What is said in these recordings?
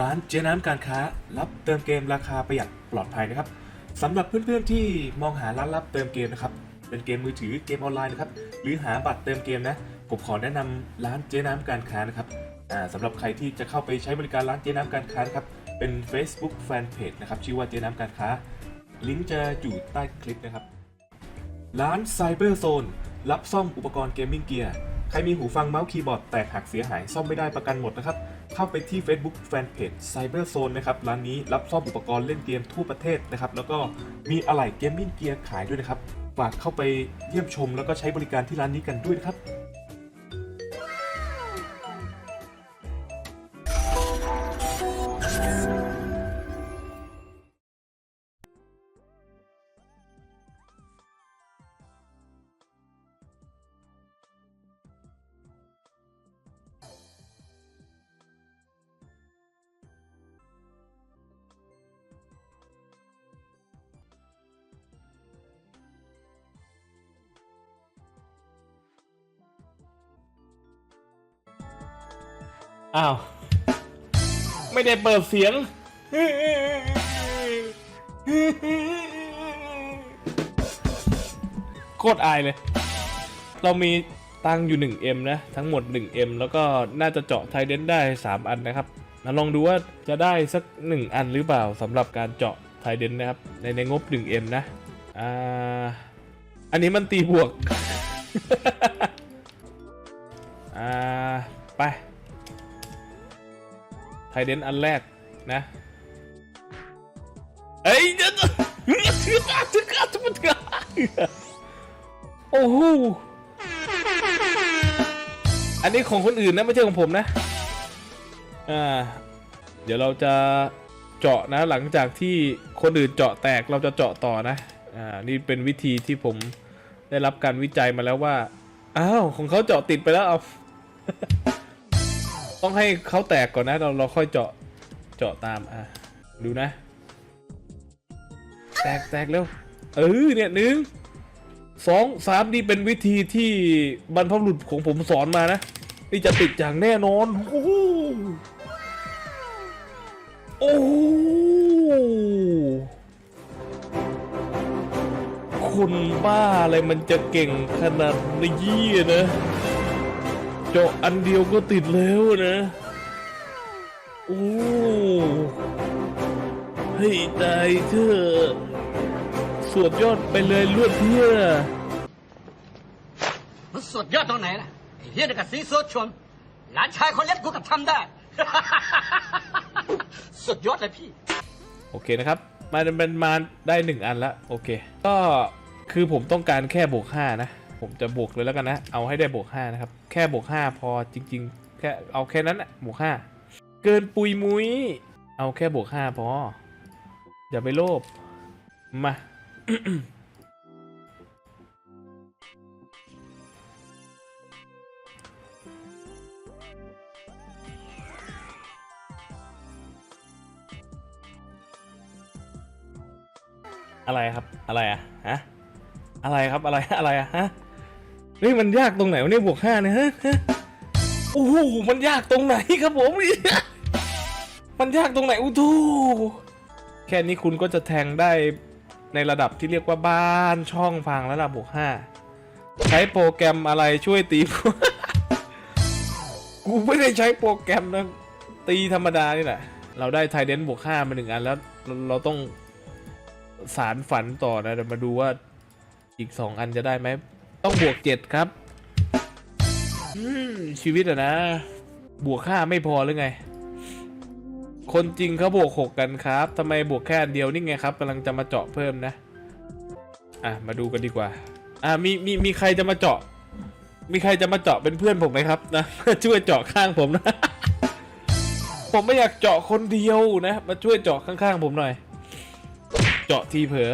ร้านเจ๊น้ำการค้า รับเติมเกมราคาประหยัดปลอดภัยนะครับสำหรับเพื่อนๆที่มองหาร้านรับเติมเกมนะครับเป็นเกมมือถือเกมออนไลน์นะครับหรือหาบัตรเติมเกมนะผมขอแนะนำร้านเจ๊น้ำการค้านะครับสำหรับใครที่จะเข้าไปใช้บริการร้านเจ๊น้ำการค้านะครับเป็น Facebook Fanpage นะครับชื่อว่าเจ๊น้ำการค้า ลิงก์จะอยู่ใต้คลิปนะครับ ร้าน Cyber Zone รับซ่อมอุปกรณ์เกมมิ่งเกียร์ ใครมีหูฟังเมาส์คีย์บอร์ดแตกหักเสียหายซ่อมไม่ได้ประกันหมดนะครับ เข้าไปที่ Facebook Fanpage Cyber Zone นะครับ ร้านนี้รับซ่อมอุปกรณ์เล่นเกมทั่วประเทศนะครับ แล้วก็มีอะไหล่เกมมิ่งเกียร์ขายด้วยนะครับ ฝากเข้าไปเยี่ยมชมแล้วก็ใช้บริการที่ร้านนี้กันด้วยนะครับ อ้าว ไม่ได้เปิดเสียง โคตรอายเลย เรามีตังอยู่ 1M นะ ทั้งหมด 1M แล้วก็น่าจะเจาะไทเดนได้ 3 อันนะครับมาลองดูว่าจะได้สัก 1 อันหรือเปล่าสำหรับการเจาะไทเดนนะครับ ในในงบ 1M นะ อ่า อันนี้มันตีบวก ไทเดนอันแรกนะเอ้ยเดี๋ยวโอ้โหอันนี้ของคนอื่นนะไม่ใช่ของผมนะอ่าเดี๋ยวเราจะเจาะนะหลังจากที่คนอื่นเจาะแตกเราจะเจาะต่อนะอ่านี่เป็นวิธีที่ผมได้รับการวิจัยมาแล้วว่าอ้าวของเขาเจาะติดไปแล้วเอา ต้องให้เขาแตกก่อนนะ เราเราค่อยเจาะเจาะตามอะดูนะ แตกแตกเร็วเออเนี่ยหนึ่งสองสามนี่เป็นวิธีที่บรรพบุรุษของผมสอนมานะ นี่จะติดอย่างแน่นอน โอ้โหโอ้โหคนบ้าอะไรมันจะเก่งขนาดนี้นะ เจาะอันเดียวก็ติดแล้วนะ โอ้ ให้ตายเถอะสวดยอดไปเลยลวดเพี้ยมันสุดยอดตรงไหนล่ะไอ้เฮียนี่กับสีโซชวนหลานชายคนเล็กกูกับทำได้ สุดยอดเลยพี่ โอเคนะครับมาเป็นมาได้หนึ่งอันละโอเค ก็คือผมต้องการแค่บวกห้านะ ผมจะบวกเลยแล้วกันนะ เอาให้ได้บวกห้านะครับ แค่บวกห้าพอจริง ๆ แค่เอาแค่นั้นนะบวกห้าเกินปุยมุย เอาแค่บวกห้าพอ อย่าไปโลภ มา อะไรครับ อะไรอะฮะอะไรครับอะไรอะไรอะฮะ เฮ้ยมันยากตรงไหนวะเนี่ยบวกห้าเนี่ยฮะฮะโอ้โหมันยากตรงไหนครับผมมันยากตรงไหนอู้ทูแค่นี้คุณก็จะแทงได้ในระดับที่เรียกว่าบ้านช่องฟังระดับบวกห้าใช้โปรแกรมอะไรช่วยตีกูไม่ได้ใช้โปรแกรมนะตีธรรมดานี่แหละเราได้ไทเดนบวกห้ามาหนึ่งอันแล้วเรเราต้องสารฝันต่อนะเดี๋ยวมาดูว่าอีกสองอันจะได้ไหม ต้องบวกเจ็ดครับชีวิตอะนะ บวกห้าไม่พอหรือไง คนจริงเขาบวกหกกันครับทำไมบวกแค่เดียวนี่ไงครับกำลังจะมาเจาะเพิ่มนะ อะมาดูกันดีกว่า อะมีมีมีใครจะมาเจาะ มีใครจะมาเจาะเป็นเพื่อนผมไหมครับนะช่วยเจาะข้างผมนะ ผมไม่อยากเจาะคนเดียวนะ มาช่วยเจาะข้างๆผมหน่อย เจาะทีเผลอ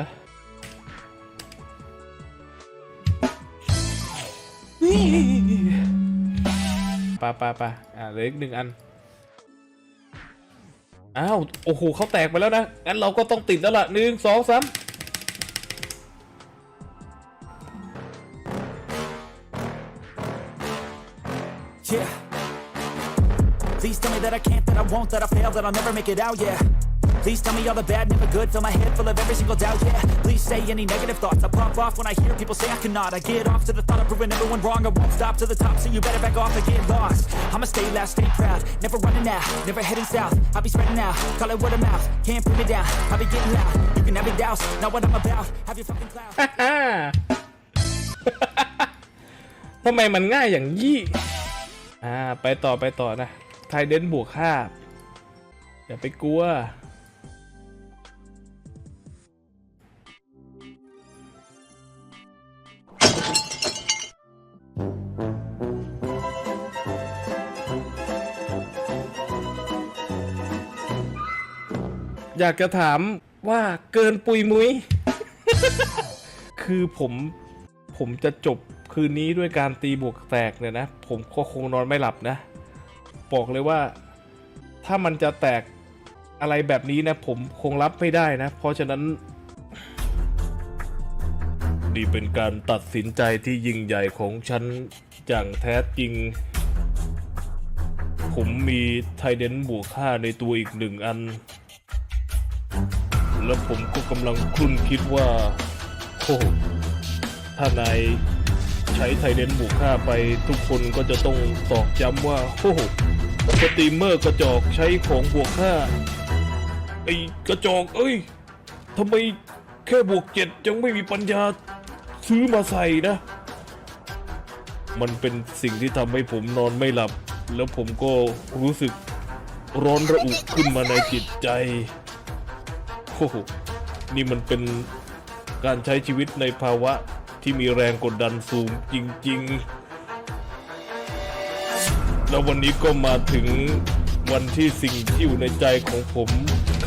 ปาปาปาอ่าเหลืออีกหนึ่งอัน อ้าว โอ้โหเขาแตกไปแล้วนะ งั้นเราก็ต้องติดแล้วล่ะหนึ่งสองสามเชี่ย Please tell me that I can't, that I won't, that I fail, that I'll never make it out, yeah. Please tell me all the bad, never good, fill my head full of every single doubt, yeah. Please say any negative thoughts, I pop off when I hear people say I cannot. I get off to the thought of proving everyone wrong, I won't stop to the top, so you better back off and get lost. I'ma stay loud, stay proud, never running out, never heading south. I'll be spreading out, call it word of mouth, can't put me down, I'll be getting loud. You can have your doubts, not what I'm about, have your fucking clout. ฮ่าทำไมมันง่ายอย่างยี่อ่า ไปต่อไปต่อนะไทเดนบวกห้าอย่าไปกลัว อยากจะถามว่าเกินปุยมุยคือผมผมจะจบคืนนี้ด้วยการตีบวกแตกเนี่ยนะ ผมก็คงนอนไม่หลับนะ บอกเลยว่าถ้ามันจะแตกอะไรแบบนี้นะ ผมคงรับไม่ได้นะ เพราะฉะนั้นนี่เป็นการตัดสินใจที่ยิ่งใหญ่ของฉันอย่างแท้จริง ผมมีไทเดนบวกค่าในตัวอีกหนึ่งอัน แล้วผมก็กำลังคลุ่นคิดว่าโอ้ถ้านายใช้ไทเดนบวกค่าไปทุกคนก็จะต้องตอกย้ำว่าโอ้สตรีมเมอร์กระจอกใช้ของบวกค่าไอ้กระจอกเอ้ยทำไมแค่บวกเจ็ดยังไม่มีปัญญาซื้อมาใส่นะ มันเป็นสิ่งที่ทำให้ผมนอนไม่หลับ แล้วผมก็รู้สึกร้อนระอุขึ้นมาในจิตใจ โอ้โหนี่มันเป็นการใช้ชีวิตในภาวะที่มีแรงกดดันสูงจริง ๆ แล้ววันนี้ก็มาถึงวันที่สิ่งที่อยู่ในใจของผม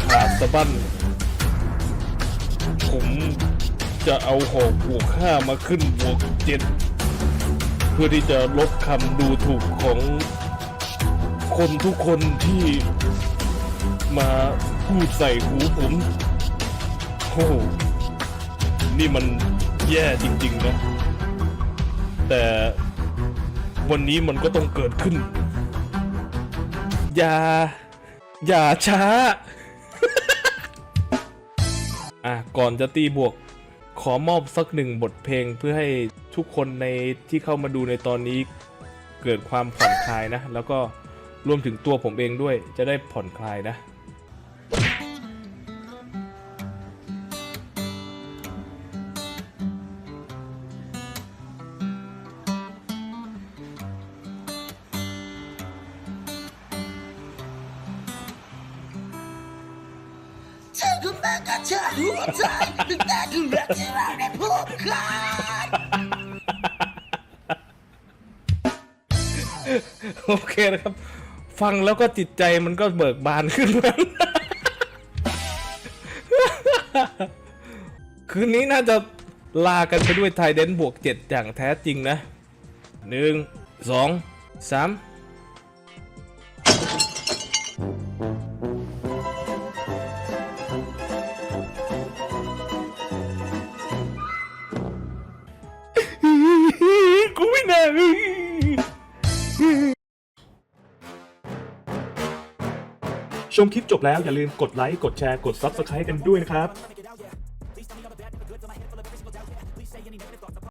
ขาดสะบั้น ผมจะเอาหอกบวกห้ามาขึ้นบวกเจ็ดเพื่อที่จะลดคำดูถูกของคนทุกคนที่มา พูดใส่หูผมโอ้โหนี่มันแย่จริงๆนะ แต่วันนี้มันก็ต้องเกิดขึ้น อย่า อย่าช้า อะ ก่อนจะตีบวก ขอมอบสักหนึ่งบทเพลงเพื่อให้ทุกคนในที่เข้ามาดูในตอนนี้ เกิดความผ่อนคลายนะ แล้วก็รวมถึงตัวผมเองด้วยจะได้ผ่อนคลายนะ ก็มากับเธอหัวใจตั้งแต่ครั้งแรกที่เราได้พบกันโอเคนะครับ ฟังแล้วก็จิตใจมันก็เบิกบานขึ้นมาคืนนี้น่าจะลากันไปด้วยไทยเดนบวกเจ็ดอย่างแท้จริงนะหนึ่งสองสาม ชมคลิปจบแล้วอย่าลืมกดไลค์ กดแชร์ กด Subscribe กันด้วยนะครับ